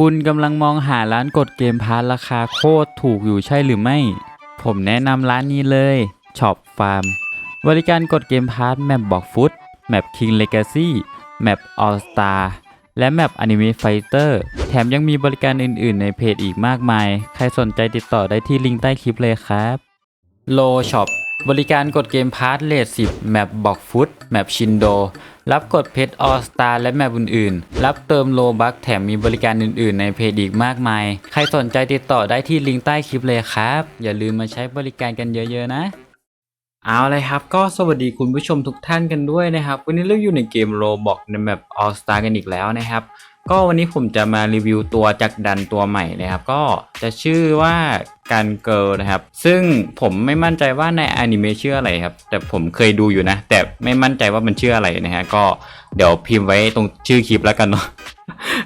คุณกำลังมองหาร้านกดเกมพาร์ราคาโคตรถูกอยู่ใช่หรือไม่ ผมแนะนำร้านนี้เลยช็อปฟาร์มบริการกดเกมพาร์แมปบอกฟุตแมปคิงเลกาซี่แมปออสตาและแมปอนิเมะไฟเตอร์แถมยังมีบริการอื่น ๆ ในเพจอีกมากมาย ใครสนใจติดต่อได้ที่ลิงก์ใต้คลิปเลยครับโลช็อปบริการกดเกมพาร์ทเลท10 แมปบอกฟุตแมปชินโด รับกดเพชรออสตาและแมปอื่นๆ รับเติมโลบัคแถมมีบริการอื่นๆ ในเพจอีกมากมาย ใครสนใจติดต่อได้ที่ลิงก์ใต้คลิปเลยครับ อย่าลืมมาใช้บริการกันเยอะๆนะเอาเลยครับก็สวัสดีคุณผู้ชมทุกท่านกันด้วยนะครับ วันนี้เราอยู่ในเกมโรบอกในแมป All Star กันอีกแล้วนะครับ ก็วันนี้ผมจะมารีวิวตัวจากดันตัวใหม่นะครับ ก็จะชื่อว่ากันเกิลนะครับ ซึ่งผมไม่มั่นใจว่าในอนิเมะชื่ออะไรครับ แต่ผมเคยดูอยู่นะ แต่ไม่มั่นใจว่ามันชื่ออะไรนะฮะก็เดี๋ยวพิมพ์ไว้ตรงชื่อคลิปแล้วกันเนาะ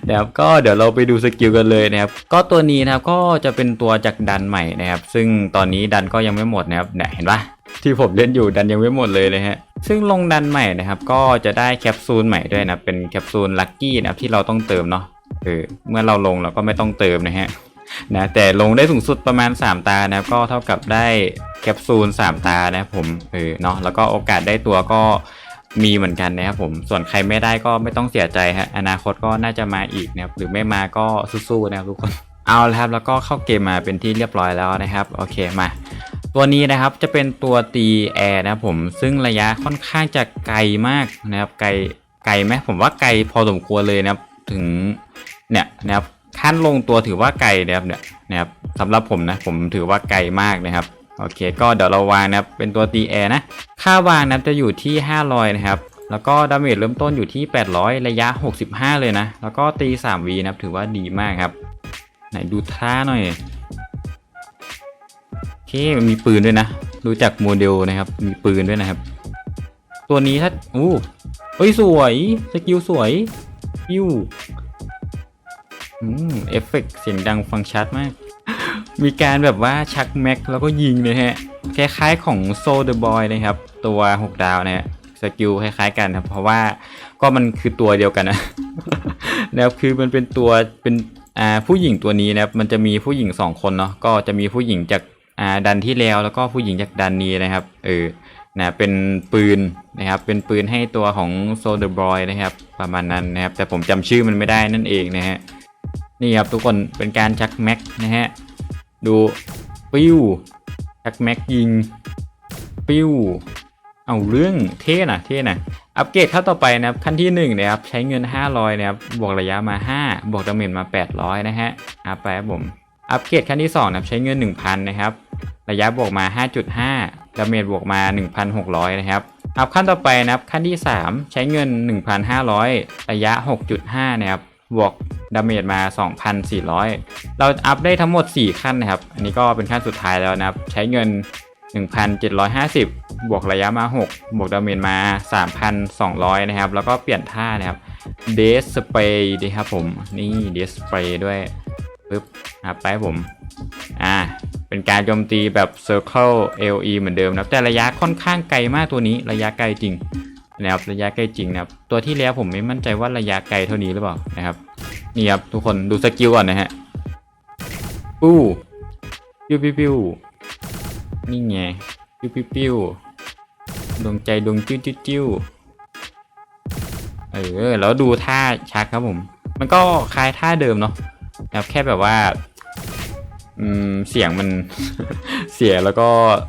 นะครับก็เดี๋ยวเราไปดูสกิลกันเลยนะครับ ก็ตัวนี้นะครับก็จะเป็นตัวจากดันใหม่นะครับ ซึ่งตอนนี้ดันก็ยังไม่หมดนะครับเนี่ยเห็นปะที่ผมเล่นอยู่ดันยังไม่หมดเลยนะฮะ ซึ่งลงดันใหม่นะครับ ก็จะได้แคปซูลใหม่ด้วยนะเป็นแคปซูลลัคกี้นะครับที่เราต้องเติมเนาะเออเมื่อเราลงเราก็ไม่ต้องเติมนะฮะนะแต่ลงได้สูงสุดประมาณ 3 ตานะครับก็เท่ากับได้แคปซูล 3 ตานะผมเออเนาะแล้วก็โอกาสได้ตัวก็มีเหมือนกันนะครับผมส่วนใครไม่ได้ก็ไม่ต้องเสียใจฮะอนาคตก็น่าจะมาอีกนะครับหรือไม่มาก็สู้ๆนะครับทุกคนเอาละครับแล้วก็เข้าเกมมาเป็นที่เรียบร้อยแล้วนะครับ โอเคมา ตัวนี้นะครับจะเป็นตัวตีแอร์นะครับผมซึ่งระยะค่อนข้างจะไกลมากนะครับไกลไกลไหมผมว่าไกลพอสมควรเลยนะครับถึงเนี่ยนะครับขั้นลงตัวถือว่าไกลนะครับเนี่ยนะครับสำหรับผมนะผมถือว่าไกลมากนะครับโอเค ก็เดี๋ยวเราวางนะครับเป็นตัวตีแอร์นะค่าวางนะครับจะอยู่ที่ 500 นะครับแล้วก็ดาเมจเริ่มต้นอยู่ที่ 800 ระยะ 65 เลยนะ แล้วก็ตี3วีนะครับถือว่าดีมากครับ ไหนดูท่าหน่อย เคมันมีปืนด้วยนะ รู้จักโมเดลนะครับ มีปืนด้วยนะครับ ตัวนี้ถ้าอู้เฮ้ยสวย สกิลสวยปิ้วอืมเอฟเฟกต์เสียงดังฟังชัดมาก มีการแบบว่าชักแม็กแล้วก็ยิงเลยฮะ คล้ายๆของโซเดอะบอยนะครับ ตัว 6 ดาวนะฮะสกิลคล้ายๆกันครับเพราะว่าก็มันคือตัวเดียวกันนะนะครับคือมันเป็นตัวเป็นอ่าผู้หญิงตัวนี้นะครับมันจะมีผู้หญิงสองคนเนาะก็จะมีผู้หญิงจาก อ่าดันที่แล้วแล้วก็ผู้หญิงจากดันนี้นะครับเออนะเป็นปืนนะครับเป็นปืนให้ตัวของโซเดอร์บอยนะครับประมาณนั้นนะครับแต่ผมจำชื่อมันไม่ได้นั่นเองนะฮะนี่ครับทุกคนเป็นการชักแม็กนะฮะดูปิ้วชักแม็กยิงปิ้วเอาเรื่องเท่นะเท่นะอัปเกรดขั้นต่อไปนะครับขั้นที่1นะครับใช้เงิน 500นะครับบวกระยะมา 5 บวกดาเมจมา 800 นะฮะอัพไปครับผม อัปเกรดขั้นที่2นะครับใช้เงิน 1,000 นะครับ ระยะบวกมา 5.5 ดาเมจบวกมา 1,600 นะครับ อัพขั้นต่อไปนะครับขั้นที่ 3 ใช้เงิน 1,500 ระยะ 6.5 นะครับ บวกดาเมจมา 2,400 เราอัพได้ทั้งหมด 4 ขั้นนะครับ อันนี้ก็เป็นขั้นสุดท้ายแล้วนะครับ ใช้เงิน 1,750 บวกระยะมา 6 บวกดาเมจมา 3,200 นะครับ แล้วก็เปลี่ยนท่านะครับ เดสสเปรย์ดีครับผม นี่เดสสเปรย์ด้วย ปึ๊บครับไปผม อ่า เป็นการโจมตีแบบ Circle LE เหมือนเดิมนะครับ แต่ระยะค่อนข้างไกลมากตัวนี้ ระยะไกลจริงนะครับระยะไกลจริงนะครับ ตัวที่แล้วผมไม่มั่นใจว่าระยะไกลเท่านี้หรือเปล่านะครับนี่ครับทุกคนดูสกิลก่อนนะฮะปู้ปิ้วปิ้วปิ้วนี่ไงปิ้วปิ้วปิ้วดวงใจดวงจิ้วจิ้วจิ้วเออแล้วดูท่าชักครับผม มันก็คล้ายท่าเดิมเนาะ นะครับแค่แบบว่าเสียงมันเสียแล้วก็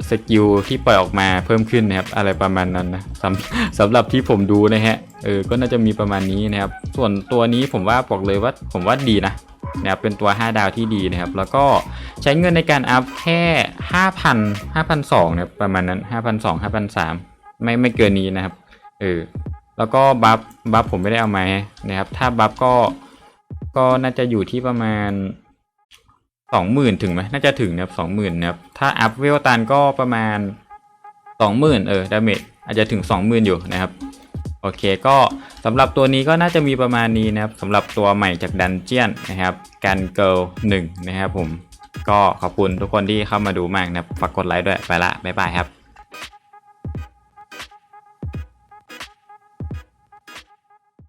สกิลที่ปล่อยออกมาเพิ่มขึ้นนะครับ อะไรประมาณนั้นนะสำสำหรับที่ผมดูนะฮะเออก็น่าจะมีประมาณนี้นะครับ ส่วนตัวนี้ผมว่าบอกเลยว่าผมว่าดีนะนะครับเป็นตัว 5 ดาวที่ดีนะครับ แล้วก็ใช้เงินในการอัพแค่ 5,000 5,200นะครับประมาณนั้น 5,200 5,300 ไม่ไม่เกินนี้นะครับเออแล้วก็บัฟบัฟผมไม่ได้เอามานะครับถ้าบัฟก็ ก็น่าจะอยู่ที่ประมาณสองหมื่นถึงไหมน่าจะถึงนะครับสองหมื่นนะครับ ถ้าอัพเวลตันก็ประมาณสองหมื่นเออดาเมจอาจจะถึงสองหมื่นอยู่นะครับโอเคก็สำหรับตัวนี้ก็น่าจะมีประมาณนี้นะครับสำหรับตัวใหม่จากดันเจียนนะครับกันเกิลหนึ่งนะครับผมก็ขอบคุณทุกคนที่เข้ามาดูมากนะครับฝากกดไลค์ด้วยไปละบ๊ายบายครับ